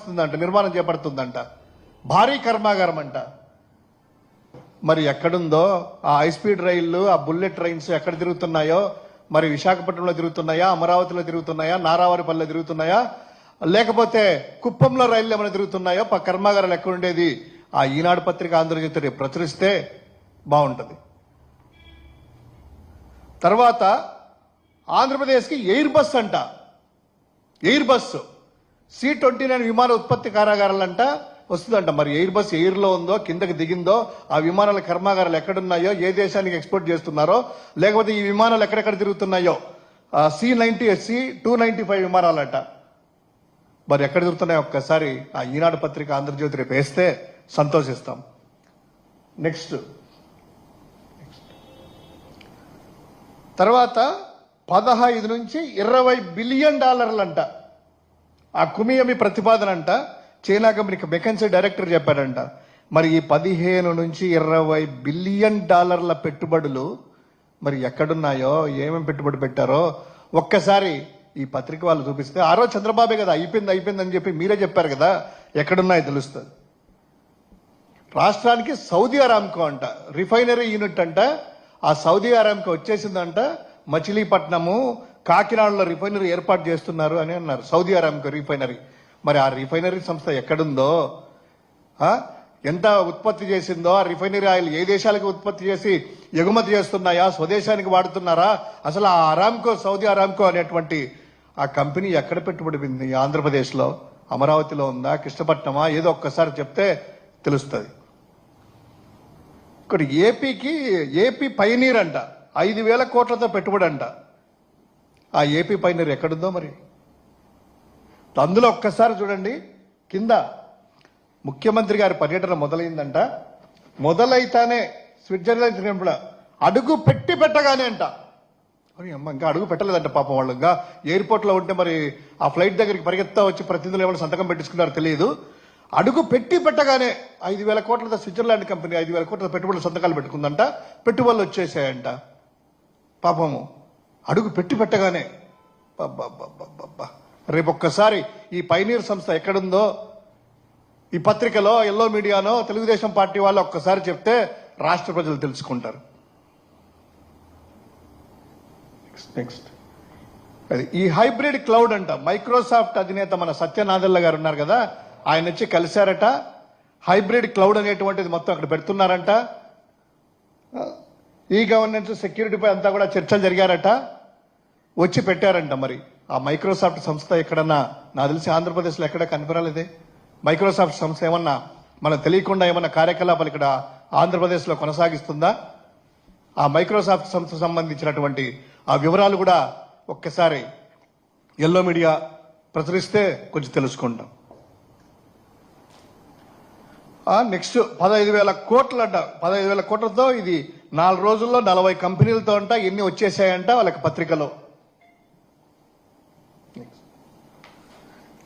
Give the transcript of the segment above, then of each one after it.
వస్తుందంట నిర్మాణం చేపడుతుందంట. భారీ కర్మాగారం అంట. మరి ఎక్కడుందో ఆ హై స్పీడ్ రైళ్ళు ఆ బుల్లెట్ ట్రైన్స్ ఎక్కడ తిరుగుతున్నాయో మరి విశాఖపట్నంలో తిరుగుతున్నాయా అమరావతిలో తిరుగుతున్నాయా నారావారిపల్లిలో తిరుగుతున్నాయా లేకపోతే కుప్పంలో రైళ్ళు ఏమైనా తిరుగుతున్నాయో ప కర్మాగారాలు ఎక్కడ ఉండేది ఆ ఈనాడు పత్రిక ఆంధ్రజ్యోతి ప్రచురిస్తే బాగుంటుంది. తర్వాత ఆంధ్రప్రదేశ్కి ఎయిర్ బస్ అంట. Air bus. C twenty nine విమాన ఉత్పత్తి కారాగారాలంట వస్తుందంట మరి. ఎయిర్ బస్ ఎయిర్లో ఉందో కిందకి దిగిందో ఆ విమానాల కర్మాగారాలు ఎక్కడున్నాయో ఏ దేశానికి ఎక్స్పోర్ట్ చేస్తున్నారో లేకపోతే ఈ విమానాలు ఎక్కడెక్కడ తిరుగుతున్నాయో. C ninety C two ninety five విమానాలంట. మరి ఎక్కడ తిరుగుతున్నాయో ఒక్కసారి ఆ ఈనాడు పత్రిక ఆంధ్రజ్యోతి రేపు వేస్తే సంతోషిస్తాం. నెక్స్ట్. తర్వాత పదహైదు నుంచి ఇరవై బిలియన్ డాలర్లంట. ఆ కుమియమి ప్రతిపాదన అంట చైనా కంపెనీకి మెకెన్సీ డైరెక్టర్ చెప్పాడంట. మరి ఈ పదిహేను నుంచి ఇరవై బిలియన్ డాలర్ల పెట్టుబడులు మరి ఎక్కడున్నాయో ఏమేమి పెట్టుబడి పెట్టారో ఒక్కసారి ఈ పత్రిక వాళ్ళు చూపిస్తే ఆ రోజు చంద్రబాబే కదా అయిపోయింది అయిపోయింది అని చెప్పి మీరే చెప్పారు కదా ఎక్కడున్నాయో తెలుస్తుంది. రాష్ట్రానికి సౌదీ అరామ్కో అంట రిఫైనరీ యూనిట్ అంట. ఆ సౌదీ అరామ్కో వచ్చేసిందంట మచిలీపట్నము కాకినాడలో రిఫైనరీ ఏర్పాటు చేస్తున్నారు అని అన్నారు. Saudi Aramco refinery. మరి ఆ రిఫైనరీ సంస్థ ఎక్కడుందో? ఎంత ఉత్పత్తి చేసిందో? ఆ రిఫైనరీ ఆయిల్ ఏ దేశాలకు ఉత్పత్తి చేసి ఎగుమతి చేస్తున్నాయా? స్వదేశానికి వాడుతున్నారా? అసలు ఆ అరామ్కో సౌదీ అరామ్కో అనేటువంటి ఆ కంపెనీ ఎక్కడ పెట్టుబడి ఆంధ్రప్రదేశ్లో? అమరావతిలో ఉందా? కృష్ణపట్నమా? ఏదో ఒక్కసారి చెప్తే తెలుస్తుంది. ఇక్కడ ఏపీకి ఏపీ పైనీర్ అంట ఐదు వేల కోట్లతో పెట్టుబడి అంట ఆ ఏపీ పైనర్ ఎక్కడుందో మరి? అందులో ఒక్కసారి చూడండి. కింద ముఖ్యమంత్రి గారి పర్యటన మొదలైందంట. మొదలైతానే స్విట్జర్లాండ్ టెంపుల్ అడుగు పెట్టి పెట్టగానే అంట. అమ్మ ఇంకా అడుగు పెట్టలేదంట పాపం వాళ్ళు. ఇంకా ఎయిర్పోర్ట్లో ఉంటే మరి ఆ ఫ్లైట్ దగ్గరికి పరిగెత్తా వచ్చి ప్రతినిధులు ఏమైనా సంతకం పెట్టించుకున్నారో తెలియదు. అడుగు పెట్టి పెట్టగానే ఐదు వేల కోట్లతో స్విట్జర్లాండ్ కంపెనీ ఐదు వేల కోట్ల పెట్టుబడులు సంతకాలు పెట్టుకుందంట. పెట్టుబడులు వచ్చేసాయంట. పాపము. అడుగు పెట్టి పెట్టగానే రేపొక్కసారి రేపు ఒక్కసారి ఈ పైనీర్ సంస్థ ఎక్కడుందో ఈ పత్రికలో ఎల్లో మీడియానో తెలుగుదేశం పార్టీ వాళ్ళు ఒక్కసారి చెప్తే రాష్ట్ర ప్రజలు తెలుసుకుంటారు. నెక్స్ట్ అది ఈ హైబ్రిడ్ క్లౌడ్ అంట. మైక్రోసాఫ్ట్ అధినేత మన సత్యనాదల్ల గారు ఉన్నారు కదా ఆయన వచ్చి కలిశారట. హైబ్రిడ్ క్లౌడ్ అనేటువంటిది మొత్తం అక్కడ పెడుతున్నారంట. ఈ గవర్నెన్స్ సెక్యూరిటీపై అంతా కూడా చర్చలు జరిగారట. వచ్చి పెట్టారంట మరి. ఆ మైక్రోసాఫ్ట్ సంస్థ ఎక్కడన్నా నా తెలిసి ఆంధ్రప్రదేశ్లో ఎక్కడ కనపరాలేదే? మైక్రోసాఫ్ట్ సంస్థ ఏమన్నా మనకు తెలియకుండా ఏమన్నా కార్యకలాపాలు ఇక్కడ ఆంధ్రప్రదేశ్లో కొనసాగిస్తుందా? ఆ మైక్రోసాఫ్ట్ సంస్థ సంబంధించినటువంటి ఆ వివరాలు కూడా ఒక్కసారి ఎల్లో మీడియా ప్రచురిస్తే కొంచెం తెలుసుకుంటాం. నెక్స్ట్ పదహైదు వేల కోట్ల అంట పదహైదు వేల కోట్లతో ఇది నాలుగు రోజుల్లో నలభై కంపెనీలతో అంట ఎన్ని వచ్చేసాయంట వాళ్ళకి పత్రికలో.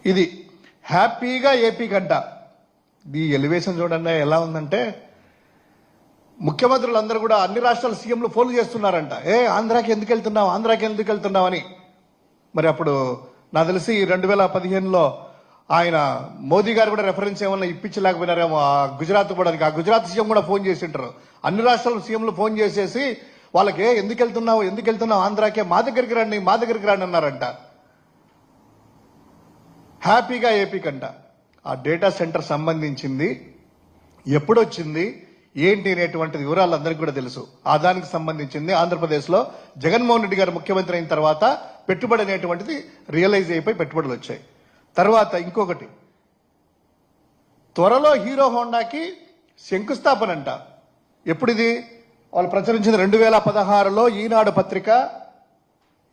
ఇది హ్యాపీగా ఏపీ గడ్డ. ఈ ఎలివేషన్ చూడండి ఎలా ఉందంటే ముఖ్యమంత్రులందరూ కూడా అన్ని రాష్ట్రాల సీఎంలు ఫోన్లు చేస్తున్నారంట. ఏ ఆంధ్రాకి ఎందుకు వెళ్తున్నావు ఆంధ్రాకి ఎందుకు వెళ్తున్నావు అని. మరి అప్పుడు నాకు తెలిసి రెండు వేల పదిహేనులో ఆయన మోదీ గారు కూడా రెఫరెన్స్ ఏమన్నా ఇప్పించలేకపోయినారేమో ఆ గుజరాత్ కూడా ఆ గుజరాత్ సీఎం కూడా ఫోన్ చేసి ఉంటారు అన్ని రాష్ట్రాల సీఎంలు ఫోన్ చేసేసి వాళ్ళకి ఎందుకు వెళ్తున్నావు ఎందుకు వెళ్తున్నావు ఆంధ్రాకే మా దగ్గరికి రండి మా దగ్గరికి రండి అన్నారంట. హ్యాపీగా ఏపీ కంట. ఆ డేటా సెంటర్ సంబంధించింది ఎప్పుడొచ్చింది ఏంటి అనేటువంటి వివరాలు అందరికీ కూడా తెలుసు. ఆ దానికి సంబంధించింది ఆంధ్రప్రదేశ్లో జగన్మోహన్ రెడ్డి గారు ముఖ్యమంత్రి అయిన తర్వాత పెట్టుబడి అనేటువంటిది రియలైజ్ అయిపోయి పెట్టుబడులు వచ్చాయి. తర్వాత ఇంకొకటి త్వరలో హీరో హోండాకి శంకుస్థాపన అంట ఎప్పుడిది? వాళ్ళు ప్రచురించిన రెండు వేల పదహారులో ఈనాడు పత్రిక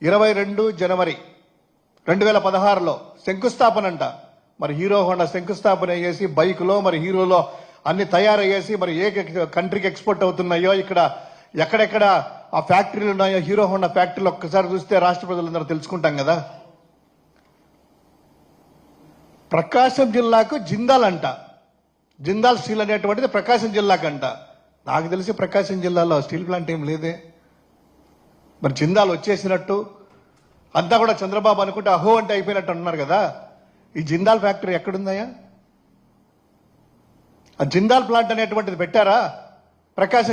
ఇరవై రెండు జనవరి. రెండు వేల పదహారులో శంకుస్థాపన అంట మరి హీరో హోండా శంకుస్థాపన చేసి బైకులో మరి హీరోలో అన్ని తయారయ్యేసి మరి ఏ కంట్రీకి ఎక్స్పోర్ట్ అవుతున్నాయో ఇక్కడ ఎక్కడెక్కడ ఆ ఫ్యాక్టరీలు ఉన్నాయో హీరో హోండా ఫ్యాక్టరీలు ఒక్కసారి చూస్తే రాష్ట్ర ప్రజలందరూ తెలుసుకుంటాం కదా. ప్రకాశం జిల్లాకు జిందాల్ అంట జిందాల్ స్టీల్ అనేటువంటిది ప్రకాశం జిల్లాకంట. నాకు తెలిసి ప్రకాశం జిల్లాలో స్టీల్ ప్లాంట్ ఏం లేదే. మరి జిందాల్ వచ్చేసినట్టు అంతా కూడా చంద్రబాబు అనుకుంటే అహో అంటే అయిపోయినట్టు అంటున్నారు కదా. ఈ జిందాల్ ఫ్యాక్టరీ ఎక్కడుందయ్యా ఆ జిందాల్ ప్లాంట్ అనేటువంటిది పెట్టారా? ప్రకాశం